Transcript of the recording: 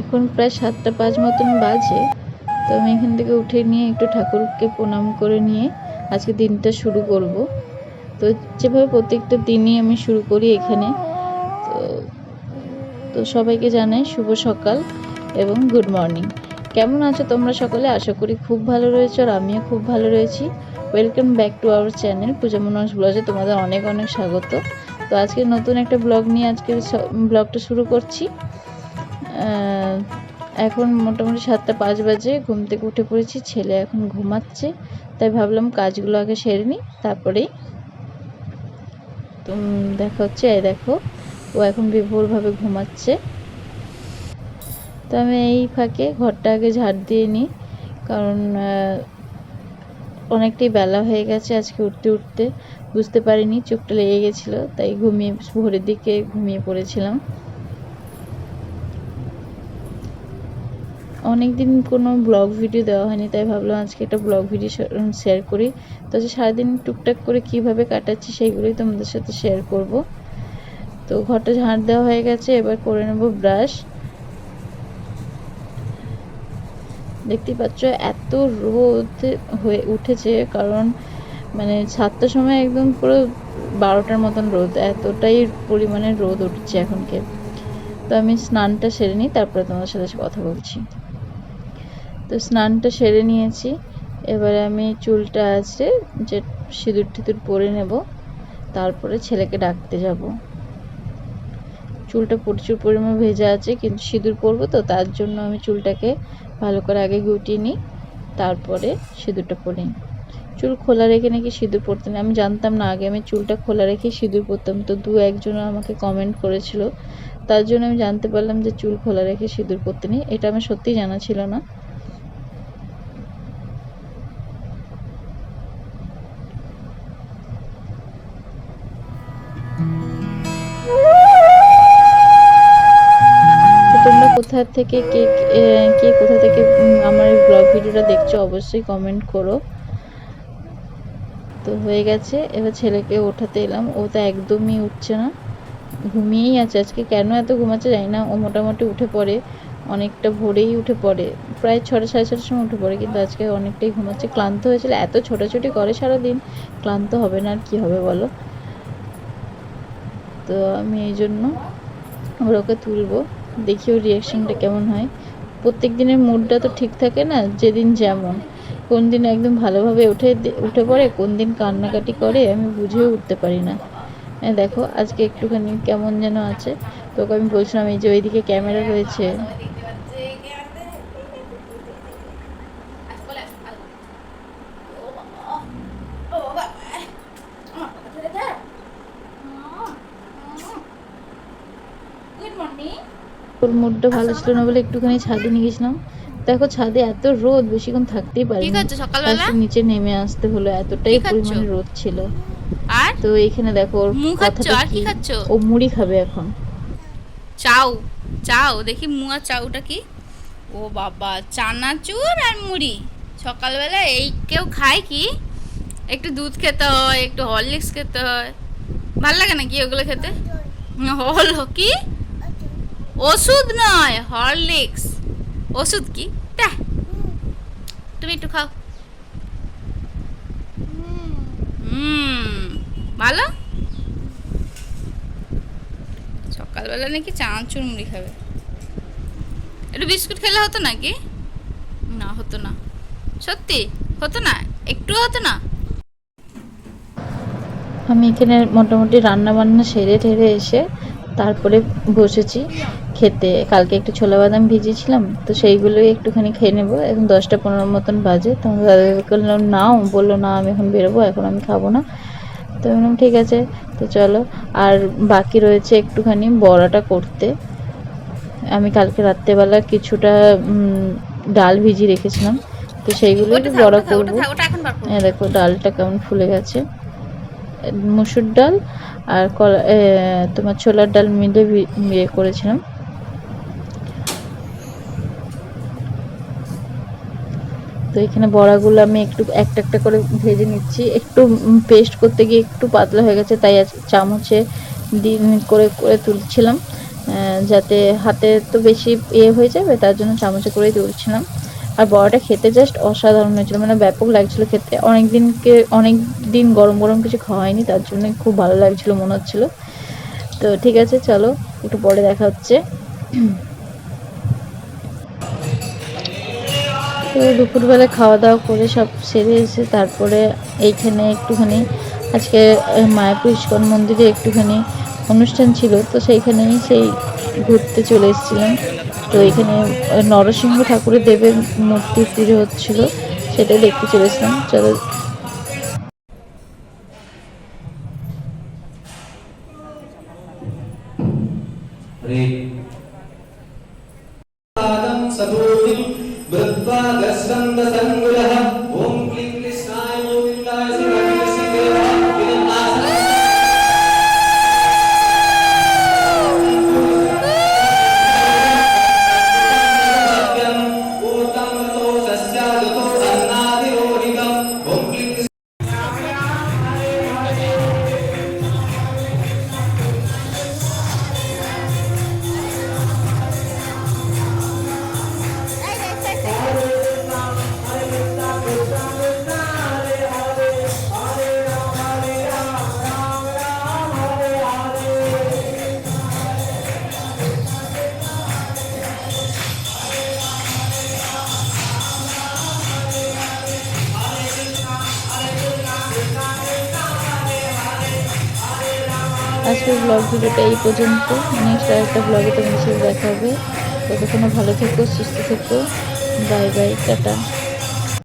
এখন প্রায় সাতটা পাঁচ মতন বাজে, তো আমি এখান থেকে উঠে নিয়ে একটু ঠাকুরকে প্রণাম করে নিয়ে আজকে দিনটা শুরু করব। তো যেভাবে প্রত্যেকটা দিনই আমি শুরু করি এখানে, তো তো সবাইকে জানাই শুভ সকাল এবং গুড মর্নিং। কেমন আছো তোমরা সকলে? আশা করি খুব ভালো রয়েছো আর আমিও খুব ভালো রয়েছি। Welcome back to our channel Puja Manoj ব্লগে তোমাদের অনেক অনেক স্বাগত। তো আজকে নতুন একটা ব্লগ নিয়ে আজকে ব্লগটা শুরু করছি। এখন মোটামুটি সাতটা পাঁচ বাজে, ঘুম থেকে উঠে পড়েছি, ছেলে এখন ঘুমাচ্ছে, তাই ভাবলাম কাজগুলো আগে সেরে নিই, তারপরেই দেখা হচ্ছে, এই দেখো, ও এখন বিভোরভাবে ঘুমাচ্ছে। তো আমি এই ফাঁকে ঘরটা আগে ঝাড় দিয়ে নিই, কারণ অনেকটাই বেলা হয়ে গেছে আজকে উঠতে উঠতে, বুঝতে পারিনি, চোখটা লেগে গেছিল, তাই ঘুমিয়ে, ভোরের দিকে ঘুমিয়ে পড়েছিলাম। অনেকদিন কোনো ব্লগ ভিডিও দেওয়া হয়নি, তাই ভাবলাম আজকে একটা ব্লগ ভিডিও শেয়ার করি। তো সারাদিন টুকটাক করে কীভাবে কাটাচ্ছি সেইগুলোই তোমাদের সাথে শেয়ার করব। তো ঘরটা ঝাঁট দেওয়া হয়ে গেছে, এবার করে নেব ব্রাশ দেখতেই পাচ্ছ এত রোদ হয়ে উঠেছে, কারণ মানে সাতটার সময় একদম পুরো বারোটার মতন রোদ, এতটাই পরিমাণে রোদ উঠছে এখনকে। তো আমি স্নানটা সেরে নিই, তারপরে তোমার সাথে কথা বলছি। তো স্নানটা সেরে নিয়েছি। এবারে আমি চুলটা আছে যে সিঁদুর টিঁদুর পরে নেব, তারপরে ছেলেকে ডাকতে যাব। চুলটা প্রচুর পরিমাণে ভেজা আছে, কিন্তু সিঁদুর পরবো তো, তার জন্য আমি চুলটাকে ভালো করে আগে গুটিয়ে নিই, তারপরে সিঁদুরটা পরি চুল খোলা রেখে নাকি সিঁদুর পরতে নেই, আমি জানতাম না, আগে আমি চুলটা খোলা রেখে সিঁদুর পরতাম, তো দু একজন আমাকে কমেন্ট করেছিল। তার জন্য আমি জানতে পারলাম যে চুল খোলা রেখে সিঁদুর পরতে নেই, এটা আমার সত্যিই জানা ছিল না। কোথা থেকে কে কে কোথা থেকে আমার এই ব্লগ ভিডিওটা দেখছ অবশ্যই কমেন্ট করো। তো হয়ে গেছে, এবার ছেলেকে ওঠাতে এলাম, ও তো একদমই উঠছে না। ঘুমিয়েই আছে, আজকে কেন এত ঘুমাচ্ছে জানি না, ও মোটামুটি উঠে পড়ে, অনেকটা ভোরেই উঠে পড়ে, প্রায় ছটা, সাড়ে ছটার সময় উঠে পড়ে, কিন্তু আজকে অনেকটাই ঘুমাচ্ছে, ক্লান্ত হয়েছিল, এত ছোটাছুটি করে সারাদিন, ক্লান্ত হবে না আর কী হবে বলো? তো আমি এই জন্য ওর ওকে তুলবো। দেখি ওর রিয়াকশনটা কেমন হয়। প্রত্যেক দিনের মুডটা তো ঠিক থাকে না, যেদিন যেমন। কোন দিন একদম ভালোভাবে উঠে উঠে পড়ে কোন দিন কান্নাকাটি করে, আমি বুঝেও উঠতে পারি না। হ্যাঁ দেখো, আজকে একটুখানি কেমন যেন আছে। তোকে আমি বলছিলাম, এই যে ওইদিকে ক্যামেরা রয়েছে। ওর মুডটা ভালো ছিল না বলে একটুখানি ছাদে নিয়ে গেছিলাম। দেখো ছাদে এত রোদ বেশিক্ষণ থাকতেই পারি নিচে নেমে আসতে হলো এতটাই পরিমাণে রোদ ছিল। আর? তো এখানে দেখো ওর? আর কি খাচ্ছো? ও মুড়ি খাবে এখন। চাউ চাউ দেখি মুয়া চাউটা কি? ও বাবা চানাচুর আর মুড়ি। সকালবেলা এই কেউ খায় কি? একটু দুধ খেতে হয় একটু হরলিক্স খেতে হয়। ভালো লাগে না কি ওগুলো খেতে? হল কি? ওষুধ নয়, হরলিক্স। ওষুধ কি? দেখ তুমি একটু খাও। হুম, ভালো? সকালবেলা নাকি চানাচুর মুড়ি খাবে। একটু বিস্কুট খেলে হতো নাকি? না, হতো না। সত্যি? হতো না? একটু হতো না? আমি এখানে মোটামুটি রান্না বান্না সেরে ঠেরে এসে তারপরে বসেছি খেতে। কালকে একটু ছোলা বাদাম ভিজিয়েছিলাম তো সেইগুলোই একটুখানি খেয়ে নেব। এখন দশটা পনেরো মতন বাজে তো দাদাকে বললাম নাও। বলল না আমি এখন বেরোবো এখন আমি খাব না। তো বললাম ঠিক আছে। তো চলো। আর বাকি রয়েছে একটুখানি বড়াটা করতে। আমি কালকে রাত্রেবেলা কিছুটা ডাল ভিজিয়ে রেখেছিলাম তো সেইগুলো একটু বড়া করব। এ দেখো ডালটা কেমন ফুলে গেছে। মুসুর ডাল আর কলা তোমার ছোলার ডাল মিলে ইয়ে করেছিলাম। তো এখানে বড়াগুলো আমি একটু, একটা একটা করে ভেজে নিচ্ছি। একটু পেস্ট করতে গিয়ে একটু পাতলা হয়ে গেছে, তাই চামচে দিন করে করে তুলছিলাম। যাতে হাতে তো বেশি ইয়ে হয়ে যাবে, তার জন্য চামচে করেই তুলছিলাম। আর বড়াটা খেতে জাস্ট অসাধারণ হয়েছিল মানে ব্যাপক লাগছিল খেতে। অনেক দিনকে অনেক দিন গরম গরম কিছু খাওয়াইনি, তার জন্য খুব ভালো লাগছিল, মনে হচ্ছিল। তো ঠিক আছে, চলো, একটু পরে দেখা হচ্ছে। তো দুপুরবেলা খাওয়া দাওয়া করে সব সেরে এসে তারপরে এইখানে একটুখানি, আজকে মায়াপুর ইস্কন মন্দিরে একটুখানি অনুষ্ঠান ছিল, তো সেইখানেই সেই ঘুরতে চলে এসেছিলাম। তো এখানে নরসিংহ ঠাকুরের দেবের মূর্তি পুজো হচ্ছিল, সেটাই দেখতে চলে এসেছিলাম। চলো வருகிறது சதோதிம் விருத்வா கஸ்வந்த சங்குலஹ ஓம் আজকের ব্লগ ভিডিওটা এই পর্যন্ত। নেক্সট আরেকটা ব্লগে তোমার সাথে দেখা হবে। ততক্ষণ ভালো থেকো, সুস্থ থেকো। Bye bye tata.